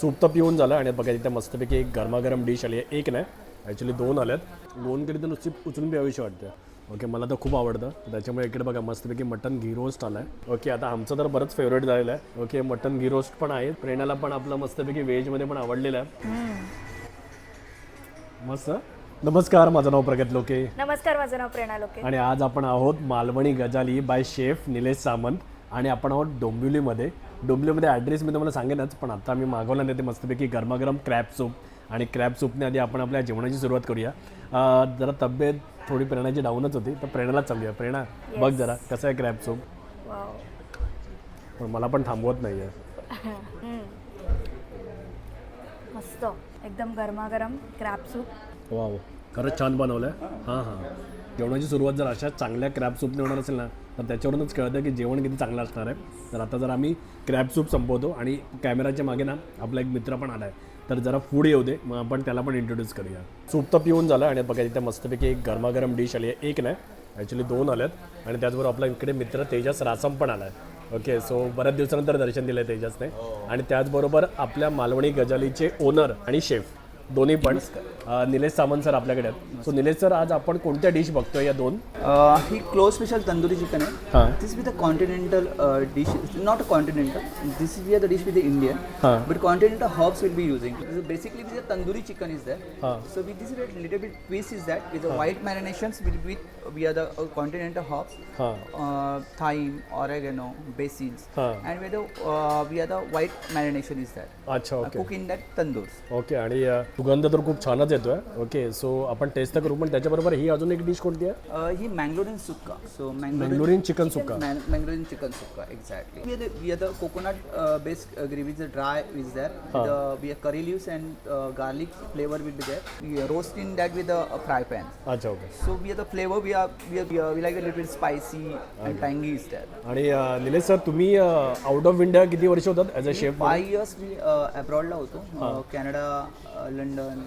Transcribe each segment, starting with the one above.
Soup तर पिऊन झालं आणि बघा इथे मस्तपैकी एक गरमागरम डिश आली आहे. एक नाही ॲक्च्युली दोन आल्यात. दोन केली तर नुसती उचलून प्यावीशी वाटते. ओके मला तर खूप आवडतं. त्याच्यामुळे इकडे बघा मस्तपैकी मटन घी रोस्ट आला आहे ओके आता आमचं तर बरंच फेवरेट झालेलं आहे. ओके मटन घी रोस्ट पण आहे. प्रेरणाला पण आपलं मस्तपैकी व्हेजमध्ये पण आवडलेलं आहे. मस्त? नमस्कार माझं नाव प्रगत लोके. नमस्कार माझं नाव प्रेरणा लोके. आणि आज आपण आहोत मालवणी गजाली बाय शेफ निलेश सामंत. आणि आपण आहोत डोंबिवलीमध्ये. डोंबिवलीमध्ये ॲड्रेस मी तुम्हाला सांगेनच पण आता मी मागवलं नाही ते मस्तपैकी गरमागरम क्रॅब सूप आणि क्रॅब सूपने आधी आपण आपल्या जेवणाची सुरुवात करूया. जरा तब्येत थोडी प्रेरणाची डाऊनच होती तर प्रेरणालाच चालूया. प्रेरणा बघ जरा कसं आहे क्रॅब सूप पण मला पण थांबवत नाही आहे मस्त. एकदम गरमागरम क्रॅप सूप वा वा खरंच छान बनवलं आहे हां हां. जेवणाची सुरुवात जर अशा चांगल्या क्रॅब सूपने होणार असेल ना तर त्याच्यावरूनच कळतं की जेवण किती चांगलं असणार आहे. तर आता जर आम्ही क्रॅब सूप संपवतो आणि कॅमेराच्या मागे ना आपला एक मित्र पण आला आहे तर जरा फूड येऊ दे मग आपण त्याला पण इंट्रोड्यूस करूया. सूप तर पिऊन झालं आणि बघा तिथे मस्तपैकी एक गरमागरम डिश आली आहे. एक नाही ॲक्च्युली दोन आल्यात. आणि त्याचबरोबर आपला इकडे मित्र तेजस रासम पण आला आहे ओके सो बऱ्याच दिवसानंतर दर्शन दिलं आहे तेजसने. आणि त्याचबरोबर आपल्या मालवणी गजालीचे ओनर आणि शेफ दोन्ही पण. निलेश सामंत सर आपल्याकडे आहेत. सो निलेश सर आज आपण कोणत्या डिश बघतोय या दोन? ही क्लोज स्पेशल तंदुरी चिकन आहे. हां. This with a continental dish not a continental this is the dish with Indian but continental herbs will be using basically with tandoori chicken is with this little bit twist is that with the white marinations will be with we are the uh, continental herbs हां uh, thyme oregano basils हां and with the uh, we are the white marination is that अच्छा uh, okay cook in that tandoors okay आणि अं, सुगंध तर खूप छानच येतोय ओके सो आपण टेस्ट तर करू पण त्याच्याबरोबर ही अजून एक डिश कोणती आहे uh, ही sukka so manglorian Bangalorean chicken sukka. We are we are uh, based uh, gravy, the dry is there. With the, we have curry leaves and uh, garlic flavor will be there. We are roasting that with a, a fry pan. अच्छा okay So we are the flavor, we आणि अं, निलेश sir तुम्ही out of India किती वर्ष होतात as a chef five years मी अब्रॉडला होतो. Canada London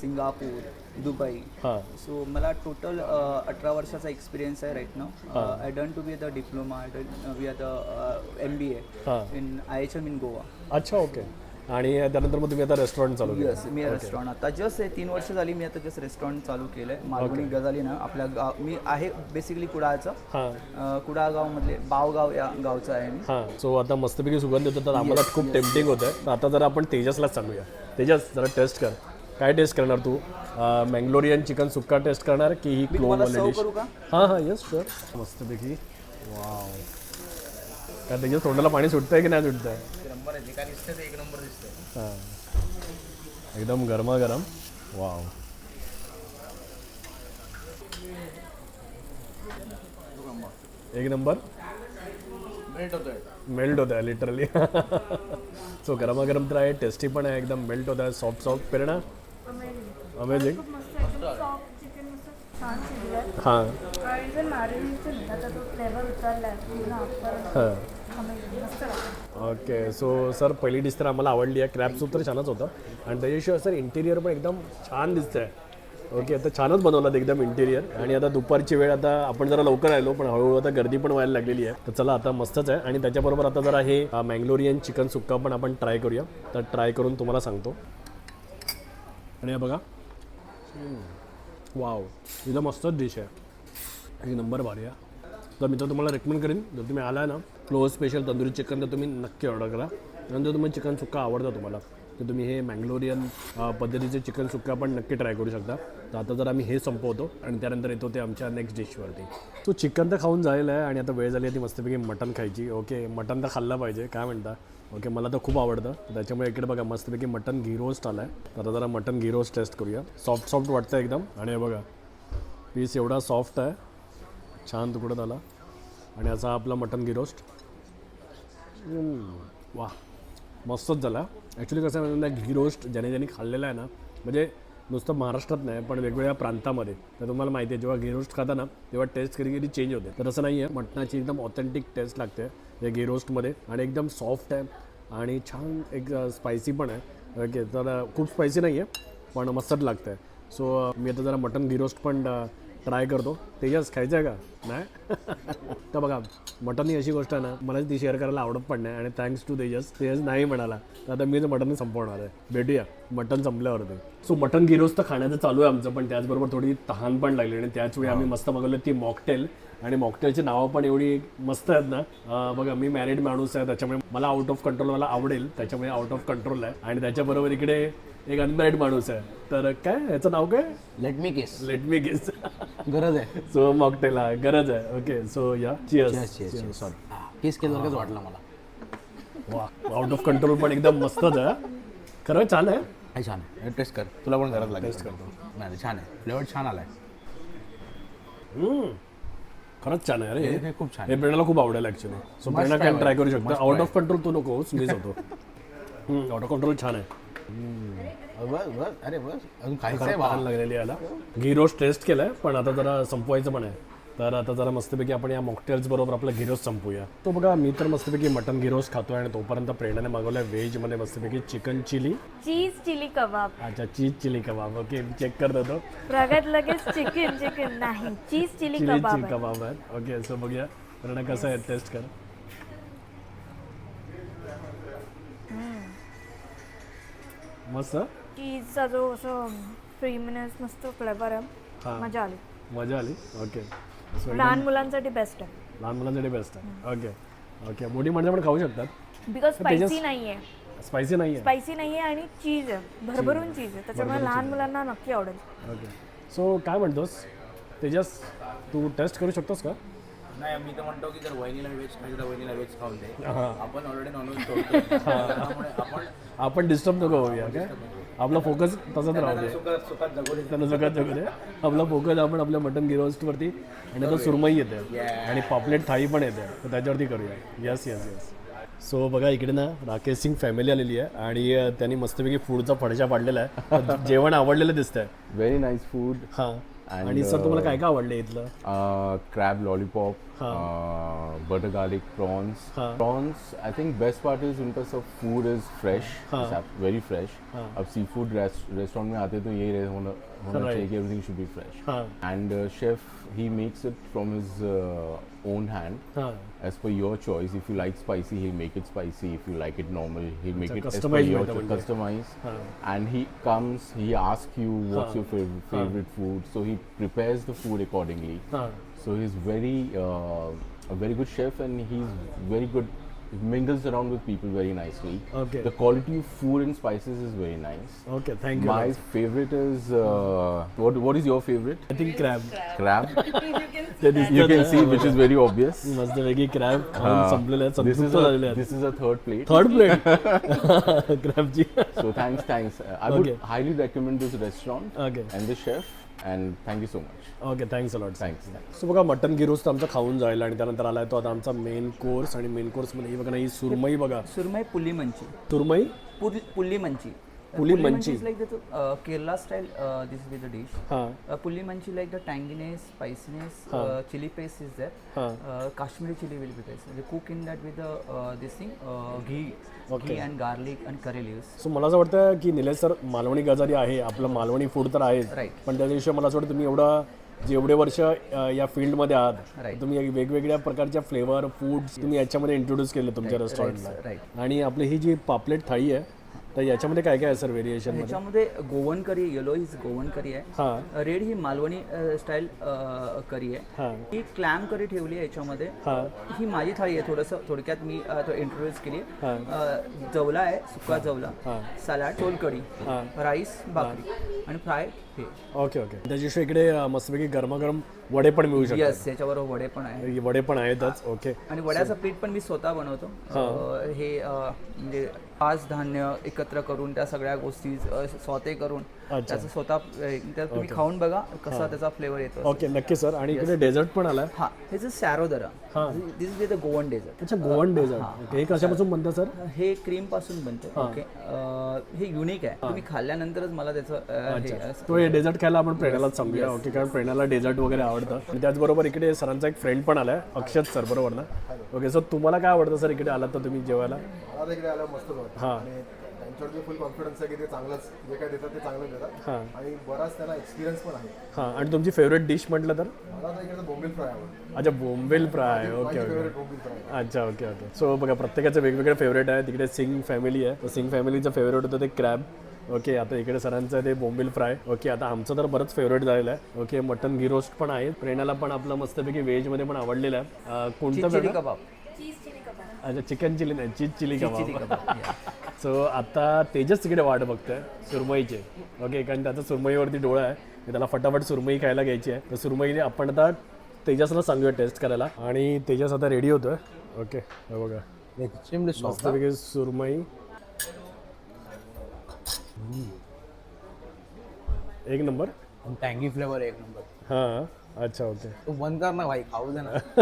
Singapore Dubai. So मला टोटल अठरा वर्षाचा एक्सपिरियन्स आहे right now I done to be the diploma I done we are the M B A in I H M in Goa अच्छा okay आणि त्यानंतर मग तुम्ही आता रेस्टॉरंट चालू केलं. यस मी रेस्टॉरंट आता जस्ट तीन वर्ष झाली मी आता जस्ट रेस्टॉरंट चालू केलं आहे मालवणी गजाली ना आपल्या गाव मी आहे बेसिकली कुडाळचं. गावमधले बावगाव या गावचं आहे मी. हां सो आता मस्तपैकी सुगंध येतो तर आम्हाला खूप टेम्पटिंग होतं आहे आता जरा आपण तेजसलाच सांगूया तेजस जरा टेस्ट कर. काय टेस्ट करणार तू? मँगलोरियन चिकन सुक्का टेस्ट करणार की ही तुम्हाला क्लोन सर्व डिश करू का? हां हां येस शुअर मस्तपैकी. वाव काय त्याच्या तोंडाला पाणी सुटतंय की नाही सुटतंय? हां. एकदम गरमागरम. वाव. एक नंबर. मेल्ट होत आहे लिटरली सो गरमागरम तर आहे. टेस्टी पण आहे. एकदम मेल्ट होत आहे soft soft Prerna amazing chicken मस्त छान शिजलंय. हां. आणि जर मॅरिनेशन आता तो फ्लेवर उतरलाय पूर्ण आतपर्यंत हां. amazing. मस्त लागतं. ओके सो सर पहिली डिश तर आम्हाला आवडली आहे. क्रॅप सूप तर छानच होतं. आणि त्याच्याशिवाय सर इंटिरियर पण एकदम छान दिसतंय. ओके आता छानच बनवलं एकदम इंटिरियर आणि आता दुपारची वेळ आता आपण जरा लवकर आलो पण हळूहळू आता गर्दी पण व्हायला लागलेली आहे. तर चला आता मस्तच आहे. आणि त्याच्याबरोबर आता जरा हे मँगलोरियन चिकन सुक्का पण आपण ट्राय करूया. तर ट्राय करून तुम्हाला सांगतो. आणि हे बघा. वाव इथं मस्तच डिश आहे. एक नंबर भारी आहे. तर मी तर तुम्हाला रेकमेंड करेन. जर तुम्ही आला ना क्लोज स्पेशल तंदुरी चिकन तर तुम्ही नक्की ऑर्डर करा. नंतर तुम्ही चिकन सुक्का आवडतं तुम्हाला. तर तुम्ही हे मँगलोरियन पद्धतीचे चिकन सुक्का पण नक्की ट्राय करू शकता. तर आता जर आम्ही हे संपवतो आणि त्यानंतर येतो ते आमच्या नेक्स्ट डिशवरती तो चिकन तर खाऊन झालेलं आहे आणि आता वेळ झाली आहे ती मस्तपैकी मटन खायची. ओके मटन तर खाल्लं पाहिजे काय म्हणता? ओके मला तर खूप आवडतं. त्याच्यामुळे इकडे बघा मस्तपैकी मटन घी रोस्ट आला आहे तर आता जरा मटन घी रोस्ट टेस्ट करूया. सॉफ्ट सॉफ्ट वाटतं एकदम. आणि हे बघा पीस एवढा सॉफ्ट आहे. छान तुकडं झाला. आणि असा आपला मटन गी रोस्ट वा मस्तच झाला. ॲक्च्युली कसं आहे ना गिरोस्ट रोस्ट ज्याने ज्याने खाल्लेला आहे ना म्हणजे नुसतं महाराष्ट्रात नाही पण वेगवेगळ्या प्रांतामध्ये. तर तुम्हाला माहिती आहे जेव्हा गिरोस्ट रोस्ट खाता ना तेव्हा टेस्ट कधी कधी चेंज होते. तर असं नाही आहे मटणाची एकदम ऑथेंटिक टेस्ट लागते या गिरोस्टमध्ये रोस्टमध्ये आणि एकदम सॉफ्ट आहे आणि छान एक स्पायसी पण आहे. ओके तर खूप स्पायसी नाही आहे पण मस्तच लागतं आहे सो मी आता जरा मटन गिरोस्ट रोस्ट पण ट्राय करतो. तेजस खायचं आहे का? नाही? तर बघा मटन ही अशी गोष्ट आहे ना मला ती शेअर करायला आवडत पण नाही आणि थँक्स टू तेजस तेजस नाही म्हणाला. तर आता मी मटन संपवणार आहे. भेटूया. मटन संपल्यावरती. सो मटन गिरोज तर खाण्याचं चालू आहे आमचं पण त्याचबरोबर थोडी तहान पण लागली आणि त्याच वेळी आम्ही मस्त बघलो ती मॉकटेल आणि मॉकटेलची नावं पण एवढी मस्त आहेत ना. बघा मी मॅरिड माणूस आहे त्याच्यामुळे मला आउट ऑफ कंट्रोल मला आवडेल. त्याच्यामुळे आउट ऑफ कंट्रोल आहे. आणि त्याच्याबरोबर इकडे एक अनमॅरिड माणूस आहे. तर काय याचं नाव काय? Let me guess let me guess गरज आहे. सो मॉकटेल हा. गरज आहे. ओके सो या चिअर्स सॉरी केस केल्यासारखंच वाटलं मला. वा आउट ऑफ कंट्रोल पण एकदम मस्तच आहे. खरं छान आहे? हे छान आहे. टेस्ट कर. तुला पण गरज लागेल. करतो. नाही छान आहे. फ्लेवर छान आलाय. खरंच छान आहे अरे हे खूप छान हे प्रेरणाला खूप आवडेल ऍक्च्युली सो प्रेरणा काय ट्राय करू. शकतो. आउट. ऑफ कंट्रोल तू नकोस मीच होतो. आउट ऑफ कंट्रोल छान आहे. बस बस अरे बस अजून तहान लागलेली याला. घी रोज टेस्ट केलाय पण आता जरा संपवायचं पण आहे. तर आता जरा मस्तपैकी आपण या मॉकटेल्स बरोबर आपला गिरोज संपूया. तो बघा मी तर मस्तपैकी मटन गिरोज खातोय आणि तोपर्यंत प्रेरणाने मागवलाय व्हेजमध्ये मस्तपैकी chicken chilli cheese chilli kebab अच्छा cheese chilli kebab okay check करत होतो प्रगत लगेच चिकन चिकन नाही cheese chilli chilli kebab chilli आहे. कबाब आहे. ओके सो बघूया. प्रेरणा कसं आहे टेस्ट कर. मस्त? चीजचा जो असं फ्रीमिनस मस्त फ्लेवर आहे. हां. मजा आली. मजा आली? ओके सो लहान मुलांसाठी बेस्ट आहे. लहान मुलांसाठी बेस्ट आहे. ओके ओके मोठी माणसं पण खाऊ शकतात. बिकॉज स्पायसी नाहीये. स्पायसी नाही आहे स्पायसी नाहीये आणि चीज आहे. भरभरून चीज आहे. त्याच्यामुळे लहान मुलांना नक्की आवडेल. ओके सो काय म्हणतोस? तेजस तू टेस्ट करू शकतोस का? नाही मी तर म्हणतो की जर वहिनीला व्हेज खायचं तर वहिनीला व्हेज खाऊन दे. आपण ऑलरेडी नॉनव्हेज त्यामुळे आपण आपण डिस्टर्ब नको होऊया काय आपला फोकस तसाच राहू दे. त्यांना सगळ्यात जगू दे. आपला फोकस आपण आपल्या मटन गिरोस्टवरती आणि आता सुरमई येते. आणि पॉपलेट थाळी पण येते. तर त्याच्यावरती करूया. यस यस यस सो बघा इकडे ना राकेश सिंग फॅमिली आलेली आहे आणि त्यांनी मस्तपैकी फूडचा फडशा पाडलेला आहे. जेवण आवडलेलं दिसतंय. Very nice food. हां. आणि सर तुम्हाला काय काय आवडलं इथलं? Crab lollipop butter garlic prawns prawns I think best part is उनका सब food is fresh very fresh अब सी फूड रेस्टोरेंट में आते तो यही होना चाहिए कि everything should be fresh and chef he makes it from his own hand uh, as per your choice. If you like spicy, he'll make it spicy. If you like it normal, he'll make it as per your choice. Customize. And he comes, he asks you what's your fav- favorite food. So he prepares the food accordingly. So he's very, uh, a very good chef and he's very good He mingles around with people very nicely. Okay. The quality of food and spices is very nice. Okay thank you My favorite is uh, what? What is your favorite? I think crab Crab. ते दिसतं you can ते. see, which is very obvious. मस्त वेगळी crab खाऊन संपलेले आहेत This is संतृप्त झालेले a, आहेत this is a third plate. Third plate क्रॅबची So thanks, thanks. Uh, I would Okay. highly recommend this restaurant okay and the chef. And thank you so much. Okay thanks a lot Thanks. So बघा mutton गिरोज तर आमचा खाऊन जाईल आणि त्यानंतर आलाय तो आता आमचा मेन कोर्स आणि मेन कोर्समध्ये ही बघा ना ही सुरमई बघा. सुरमई पुली मंची सुरमई? पुल- puli munchi puli munchi. Kerala style this is the dish puli munchi like the tanginess spiciness chilli paste is that Kashmiri chilli will be paste cook in that with this thing ghee ghee and garlic and curry leaves so मला असं वाटतं की Nilesh sir Malvani गजारी आहे आपलं Malvani food तर आहे right पण त्या दिवशी मला असं वाटतं तुम्ही एवढा जे एवढे वर्ष या फील्डमध्ये आहात तुम्ही वेगवेगळ्या प्रकारच्या फ्लेवर फूड्स तुम्ही याच्यामध्ये इंट्रोड्यूस केले तुमच्या रेस्टॉरंटला आणि आपली ही जी पापलेट थाळी आहे तर याच्यामध्ये काय काय आहे सर व्हेरिएशनमध्ये? ह्याच्यामध्ये गोवन करी येलो ही गोवन करी आहे. हां. रेड ही मालवणी स्टाईल करी आहे. हां. क्लॅम करी ठेवली आहे याच्यामध्ये. हां. माझी थाळी आहे थोडंसं थोडक्यात मी इंट्रोड्यूस केली हां. जवला आहे सुका जवला. सलाड सोलकढी हां. राईस भाकरी आणि फ्राय हे. ओके ओके त्याच्याशिवाय इकडे मस्तपैकी गरमागरम वडे पण मिळू शकतात. यस याच्याबरोबर वडे पण आहे वडे पण आहेतच. ओके आणि वड्याचं पीठ पण मी स्वतः बनवतो. हे. म्हणजे पाच धान्य एकत्र करून त्या सगळ्या गोष्टी स्वते करून. त्याचं स्वतः तुम्ही खाऊन बघा कसा त्याचा फ्लेवर येतो. ओके नक्की सर. आणि इकडे डेझर्ट पण आलाय? हा हे जे सॅरो दरा हां. This is the Goan dessert अच्छा गोवन डेझर्ट हे. कशापासून बनतं सर? हे क्रीमपासून बनतं. ओके. हे युनिक आहे. तुम्ही खाल्ल्यानंतरच मला त्याचं हे तो हे डेझर्ट खायला आपण प्रेरणालाच सांगूया. ओके कारण प्रेरणाला डेझर्ट वगैरे आवडतं. आणि त्याचबरोबर इकडे सरांचा एक फ्रेंड पण आलाय. अक्षत सर बरोबर ना? ओके सर तुम्हाला काय आवडतं सर इकडे आलात तर तुम्ही जेवायला? हां. यांच्यावरती फुल कॉन्फिडन्स आहे की ते चांगलंच जे काय देतात ते चांगलं देतात. हां. आणि बराच त्यांना एक्सपिरियन्स पण आहे. हां आणि तुमची फेवरेट डिश म्हटलं तर? मला तर इकडे बोंबील फ्राय आवडतं. अच्छा बोंबेल फ्राय ओके ओके. फेवरेट बोंबील फ्राय अच्छा ओके ओके. सो बघा प्रत्येकाचं वेगवेगळं फेवरेट आहे. तिकडे सिंग फॅमिली आहे. तर सिंग फॅमिलीचं फेवरेट होतं ते क्रॅब ओके आता इकडे सरांचं आहे ते बोंबिल फ्राय. ओके आता आमचं तर बरंच फेवरेट झालेलं आहे. ओके मटन घी रोस्ट पण आहे. प्रेरणाला पण आपलं मस्तपैकी व्हेजमध्ये पण आवडलेलं आहे. अं, कोणतं? कबाब. अच्छा चिकन चिली नाही चीज चिली कबाब सो आता तेजस तिकडे वाट बघतोय सुरमईचे. ओके कारण त्याचा सुरमईवरती डोळा आहे तर त्याला फटाफट सुरमई खायला घ्यायची आहे. तर सुरमई आपण आता तेजसला सांगूया टेस्ट करायला. आणि तेजस आता रेडी होतोय. ओके हे बघा. एक्स्ट्रीमली सॉफ्ट मस्तपैकी सुरमई. एक नंबर. टँगी फ्लेवर एक नंबर हां अच्छा ओके तू बंद कर ना भाई खाऊ दे ना.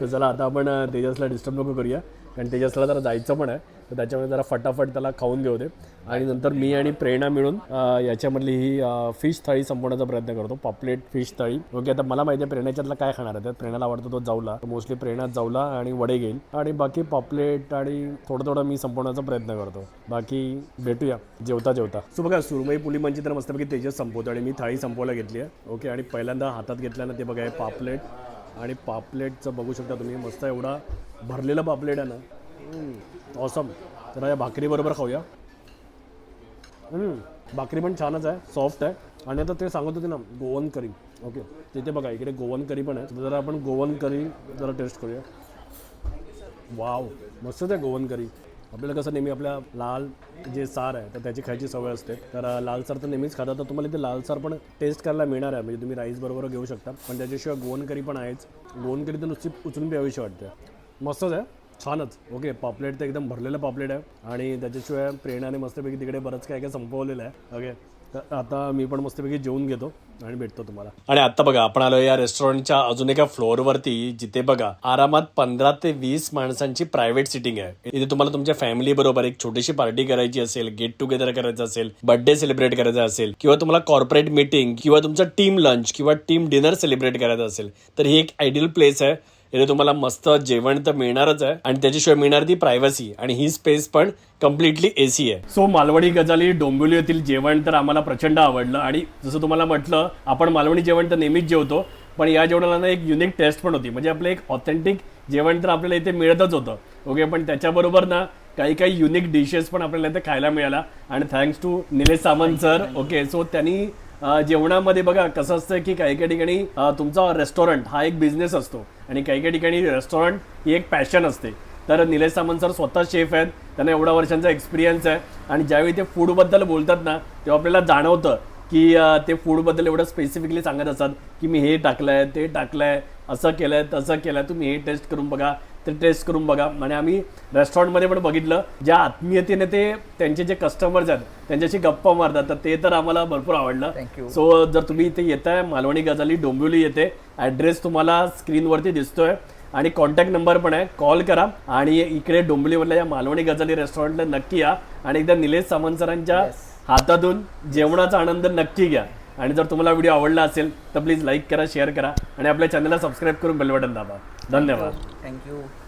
तर चला आता आपण तेजसला डिस्टर्ब नको करूया. कारण तेजसला जरा जायचं पण आहे. तर त्याच्यामुळे जरा फटाफट त्याला खाऊन घेऊ दे. आणि नंतर मी आणि प्रेरणा मिळून याच्यामधली ही फिश थाळी संपवण्याचा प्रयत्न करतो. पॉपलेट फिश थाळी. ओके आता मला माहिती आहे प्रेरणाच्यातला काय खाणार आहे. त्यात प्रेरणाला आवडतो तो जाऊला मोस्टली प्रेरणा जाऊला आणि वडे घेईल. आणि बाकी पॉपलेट आणि थोडं थोडं मी संपवण्याचा प्रयत्न करतो. बाकी भेटूया. जेवता जेवता. सो बघा सुरमई पुली म्हणजे तर मस्तपैकी तेजस संपवतो आणि मी थाळी संपवायला घेतली आहे. ओके आणि पहिल्यांदा हातात घेतल्यानं ते बघा पापलेट आणि पापलेटचं बघू शकता तुम्ही. मस्त एवढा भरलेला पापलेट आहे ना. ऑसम तर या भाकरीबरोबर खाऊया. भाकरी पण छानच आहे सॉफ्ट आहे. आणि आता ते सांगत होते ना गोवन करी. ओके तिथे बघा इकडे गोवन करी पण आहे. तर जरा आपण गोवन करी जरा टेस्ट करूया. वाव मस्तच आहे गोवन करी. आपल्याला कसं नेहमी आपल्या लाल जे सार आहे तर त्याची खायची सवय असते. तर लाल सार तर नेहमीच खाता तर तुम्हाला इथे लाल सार पण टेस्ट करायला मिळणार आहे. म्हणजे तुम्ही राईस बरोबर घेऊ शकता. पण त्याच्याशिवाय गोवन करी पण आहेच. गोवन करी तर नुसती उचलून प्यावीशी वाटते. मस्तच आहे. छानच. ओके पॉपलेट तर एकदम भरलेलं पॉपलेट आहे आणि त्याच्याशिवाय प्रेरणाने मस्तपैकी तिकडे बरंच काय काय संपवलेलं आहे. ओके तर आता मी पण मस्तपैकी जेवून घेतो आणि भेटतो तुम्हाला. आणि आता बघा आपण आलो या रेस्टॉरंटच्या अजून एका फ्लोअरवरती जिथे बघा आरामात पंधरा ते वीस माणसांची प्रायव्हेट सिटिंग आहे. इथे तुम्हाला तुमच्या फॅमिली बरोबर एक छोटीशी पार्टी करायची असेल गेट टुगेदर करायचं असेल बर्थडे सेलिब्रेट करायचा असेल किंवा तुम्हाला कॉर्पोरेट मीटिंग किंवा तुमचं टीम लंच किंवा टीम डिनर सेलिब्रेट करायचं असेल तर ही एक आयडियल प्लेस आहे. इथे तुम्हाला मस्त जेवण तर मिळणारच आहे. आणि त्याच्याशिवाय मिळणार ती प्रायव्हसी आणि ही स्पेस पण कम्प्लिटली एसी आहे. सो मालवणी गजाली डोंबिवली येथील जेवण तर आम्हाला प्रचंड आवडलं. आणि जसं तुम्हाला म्हटलं आपण मालवणी जेवण तर नेहमीच जेवतो पण या जेवणाला ना एक युनिक टेस्ट पण होती. म्हणजे आपलं एक ऑथेंटिक जेवण तर आपल्याला इथे मिळतच होतं. ओके पण त्याच्याबरोबर ना काही काही युनिक डिशेस पण आपल्याला इथे खायला मिळाला. आणि thanks to Nilesh Samant sir okay so त्यांनी जेवणामध्ये बघा कसं असतं की काही काही ठिकाणी तुमचा रेस्टॉरंट हा एक बिझनेस असतो. आणि काही काही ठिकाणी रेस्टॉरंट ही एक पॅशन असते. तर निलेश सामंत सर स्वतः शेफ आहेत. त्यांना एवढा वर्षांचा एक्सपिरियन्स आहे. आणि ज्यावेळी ते फूडबद्दल बोलतात ना तेव्हा आपल्याला जाणवतं की ते फूडबद्दल एवढं स्पेसिफिकली सांगत असतात की मी हे टाकलंय ते टाकलंय असं केलंय तसं केलंय तुम्ही हे टेस्ट करून बघा. ते टेस्ट करून बघा. आणि आम्ही रेस्टॉरंटमध्ये पण बघितलं. ज्या आत्मीयतेने ते त्यांचे जे कस्टमर्स आहेत त्यांच्याशी गप्पा मारतात तर ते तर आम्हाला भरपूर आवडलं. सो जर तुम्ही इथे येताय मालवणी गजाली डोंबिवली येते. ॲड्रेस तुम्हाला स्क्रीनवरती दिसतोय. आणि कॉन्टॅक्ट नंबर पण आहे. कॉल करा. आणि इकडे डोंबिवलीमधल्या या मालवणी गजाली रेस्टॉरंटला नक्की या. आणि एकदा निलेश सामंत सरांच्या हातातून जेवणाचा आनंद नक्की घ्या. आणि जर तुम्हाला व्हिडिओ आवडला असेल तर प्लीज लाईक करा शेअर करा आणि आपल्या चॅनलला सबस्क्राईब करून बेल बटन दाबा. धन्यवाद. थँक्यू